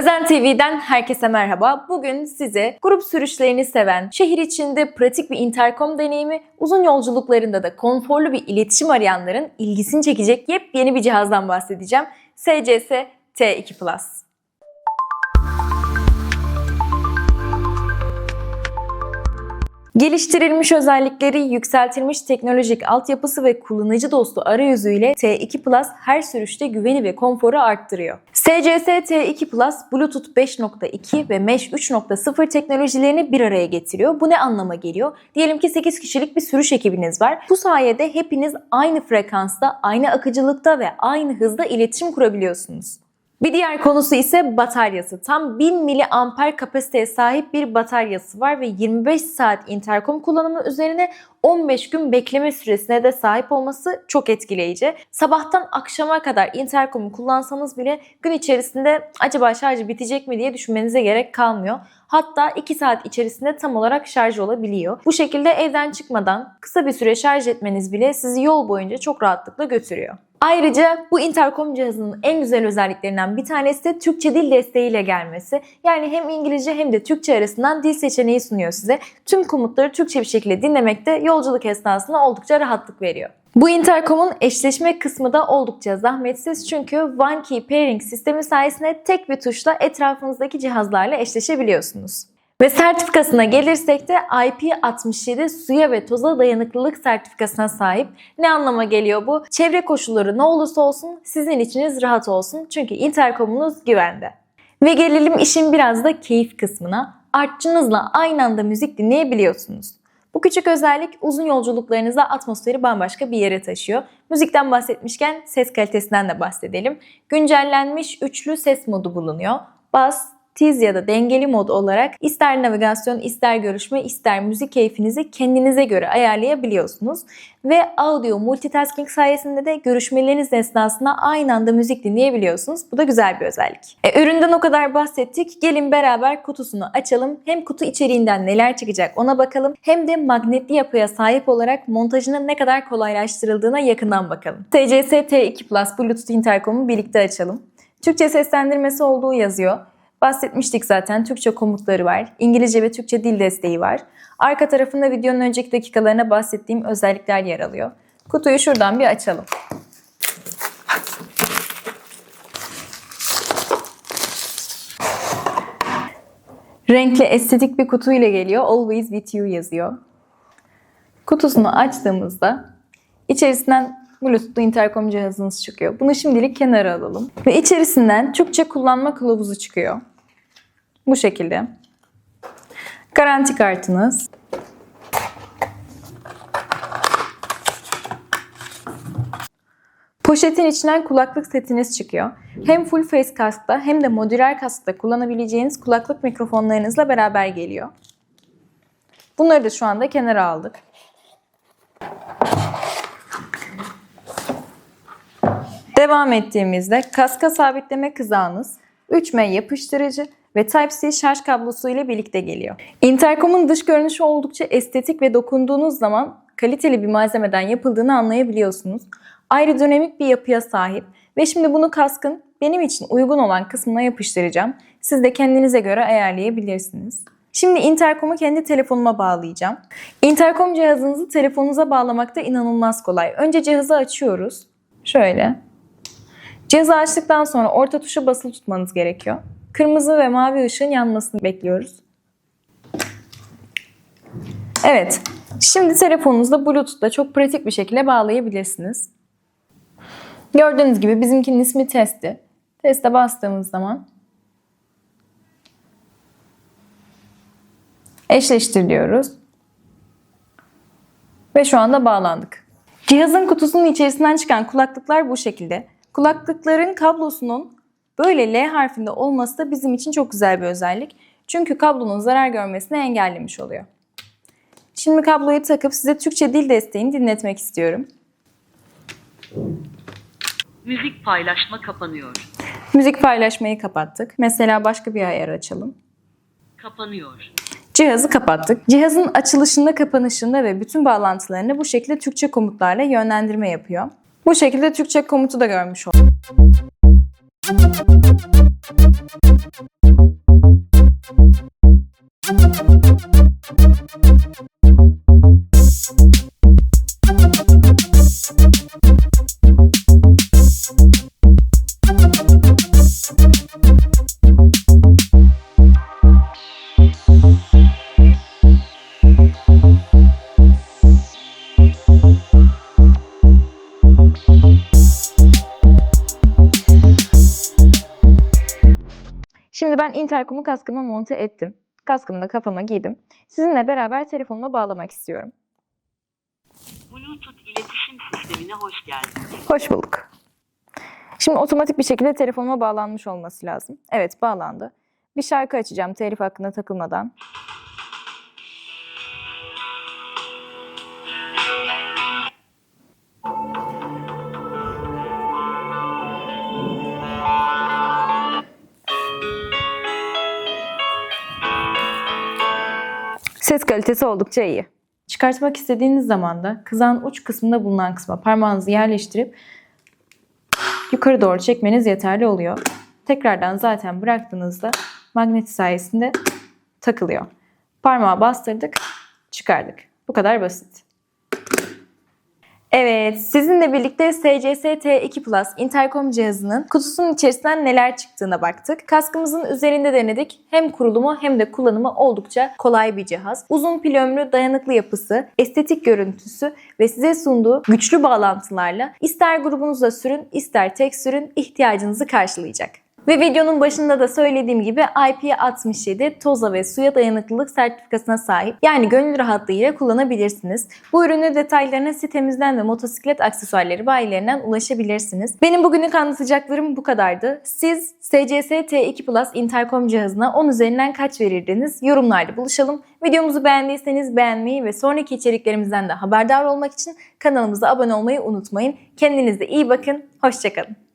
Özen TV'den herkese merhaba. Bugün size grup sürüşlerini seven, şehir içinde pratik bir interkom deneyimi, uzun yolculuklarında da konforlu bir iletişim arayanların ilgisini çekecek yepyeni bir cihazdan bahsedeceğim. SCS T2 Plus. Geliştirilmiş özellikleri, yükseltilmiş teknolojik altyapısı ve kullanıcı dostu arayüzüyle T2 Plus her sürüşte güveni ve konforu arttırıyor. SCS T2 Plus Bluetooth 5.2 ve Mesh 3.0 teknolojilerini bir araya getiriyor. Bu ne anlama geliyor? Diyelim ki 8 kişilik bir sürüş ekibiniz var. Bu sayede hepiniz aynı frekansta, aynı akıcılıkta ve aynı hızda iletişim kurabiliyorsunuz. Bir diğer konusu ise bataryası. Tam 1000 miliamper kapasiteye sahip bir bataryası var ve 25 saat interkom kullanımı üzerine 15 gün bekleme süresine de sahip olması çok etkileyici. Sabahtan akşama kadar interkomu kullansanız bile gün içerisinde acaba şarjı bitecek mi diye düşünmenize gerek kalmıyor. Hatta 2 saat içerisinde tam olarak şarj olabiliyor. Bu şekilde evden çıkmadan kısa bir süre şarj etmeniz bile sizi yol boyunca çok rahatlıkla götürüyor. Ayrıca bu interkom cihazının en güzel özelliklerinden bir tanesi de Türkçe dil desteğiyle gelmesi. Yani hem İngilizce hem de Türkçe arasından dil seçeneği sunuyor size. Tüm komutları Türkçe bir şekilde dinlemekte yolculuk esnasında oldukça rahatlık veriyor. Bu interkomun eşleşme kısmı da oldukça zahmetsiz çünkü One Key Pairing sistemi sayesinde tek bir tuşla etrafınızdaki cihazlarla eşleşebiliyorsunuz. Ve sertifikasına gelirsek de IP67 suya ve toza dayanıklılık sertifikasına sahip. Ne anlama geliyor bu? Çevre koşulları ne olursa olsun sizin içiniz rahat olsun çünkü interkomunuz güvende. Ve gelelim işin biraz da keyif kısmına. Artçınızla aynı anda müzik dinleyebiliyorsunuz. Bu küçük özellik uzun yolculuklarınızda atmosferi bambaşka bir yere taşıyor. Müzikten bahsetmişken ses kalitesinden de bahsedelim. Güncellenmiş üçlü ses modu bulunuyor. Bas, tiz ya da dengeli mod olarak ister navigasyon, ister görüşme, ister müzik keyfinizi kendinize göre ayarlayabiliyorsunuz. Ve audio multitasking sayesinde de görüşmeleriniz esnasında aynı anda müzik dinleyebiliyorsunuz. Bu da güzel bir özellik. E, üründen o kadar bahsettik. Gelin beraber kutusunu açalım. Hem kutu içeriğinden neler çıkacak ona bakalım. Hem de magnetli yapıya sahip olarak montajının ne kadar kolaylaştırıldığına yakından bakalım. TCS T2 Plus Bluetooth interkomu birlikte açalım. Türkçe seslendirmesi olduğu yazıyor. Bahsetmiştik zaten. Türkçe komutları var. İngilizce ve Türkçe dil desteği var. Arka tarafında videonun önceki dakikalarına bahsettiğim özellikler yer alıyor. Kutuyu şuradan bir açalım. Renkli estetik bir kutu ile geliyor. Always with you yazıyor. Kutusunu açtığımızda içerisinden Bluetooth'lu interkom cihazınız çıkıyor. Bunu şimdilik kenara alalım. Ve içerisinden Türkçe kullanma kılavuzu çıkıyor. Bu şekilde. Garanti kartınız. Poşetin içinden kulaklık setiniz çıkıyor. Hem full face kaskta hem de modüler kaskta kullanabileceğiniz kulaklık mikrofonlarınızla beraber geliyor. Bunları da şu anda kenara aldık. Devam ettiğimizde kaska sabitleme kızağınız, 3M yapıştırıcı ve Type-C şarj kablosu ile birlikte geliyor. Intercom'un dış görünüşü oldukça estetik ve dokunduğunuz zaman kaliteli bir malzemeden yapıldığını anlayabiliyorsunuz. Aerodinamik bir yapıya sahip ve şimdi bunu kaskın benim için uygun olan kısmına yapıştıracağım. Siz de kendinize göre ayarlayabilirsiniz. Şimdi interkomu kendi telefonuma bağlayacağım. Interkom cihazınızı telefonunuza bağlamakta inanılmaz kolay. Önce cihazı açıyoruz. Şöyle. Cihazı açtıktan sonra orta tuşa basılı tutmanız gerekiyor. Kırmızı ve mavi ışığın yanmasını bekliyoruz. Evet. Şimdi telefonunuzda Bluetooth'la çok pratik bir şekilde bağlayabilirsiniz. Gördüğünüz gibi bizimkinin ismi Test'i. Teste bastığımız zaman eşleştir diyoruz. Ve şu anda bağlandık. Cihazın kutusunun içerisinden çıkan kulaklıklar bu şekilde. Kulaklıkların kablosunun böyle L harfinde olması da bizim için çok güzel bir özellik. Çünkü kablonun zarar görmesini engellemiş oluyor. Şimdi kabloyu takıp size Türkçe dil desteğini dinletmek istiyorum. Müzik paylaşma kapanıyor. Müzik paylaşmayı kapattık. Mesela başka bir ayar açalım. Kapanıyor. Cihazı kapattık. Cihazın açılışında, kapanışında ve bütün bağlantılarını bu şekilde Türkçe komutlarla yönlendirme yapıyor. Bu şekilde Türkçe komutu da görmüş olduk. Şimdi ben interkomu kaskıma monte ettim. Kaskımı da kafama giydim. Sizinle beraber telefonuma bağlamak istiyorum. Bluetooth iletişim sistemine hoş geldiniz. Hoş bulduk. Şimdi otomatik bir şekilde telefonuma bağlanmış olması lazım. Evet bağlandı. Bir şarkı açacağım telif hakkında takılmadan. Ses kalitesi oldukça iyi. Çıkartmak istediğiniz zaman da kızağın uç kısmında bulunan kısma parmağınızı yerleştirip yukarı doğru çekmeniz yeterli oluyor. Tekrardan zaten bıraktığınızda magnet sayesinde takılıyor. Parmağı bastırdık, çıkardık. Bu kadar basit. Evet, sizinle birlikte SCS T2 Plus interkom cihazının kutusunun içerisinden neler çıktığına baktık. Kaskımızın üzerinde denedik. Hem kurulumu hem de kullanımı oldukça kolay bir cihaz. Uzun pil ömrü, dayanıklı yapısı, estetik görüntüsü ve size sunduğu güçlü bağlantılarla ister grubunuzla sürün, ister tek sürün ihtiyacınızı karşılayacak. Ve videonun başında da söylediğim gibi IP67 toza ve suya dayanıklılık sertifikasına sahip. Yani gönül rahatlığıyla kullanabilirsiniz. Bu ürünün detaylarına sitemizden ve motosiklet aksesuarları bayilerinden ulaşabilirsiniz. Benim bugünlük anlatacaklarım bu kadardı. Siz SCS T2 Plus interkom cihazına 10 üzerinden kaç verirdiniz? Yorumlarda buluşalım. Videomuzu beğendiyseniz beğenmeyi ve sonraki içeriklerimizden de haberdar olmak için kanalımıza abone olmayı unutmayın. Kendinize iyi bakın. Hoşçakalın.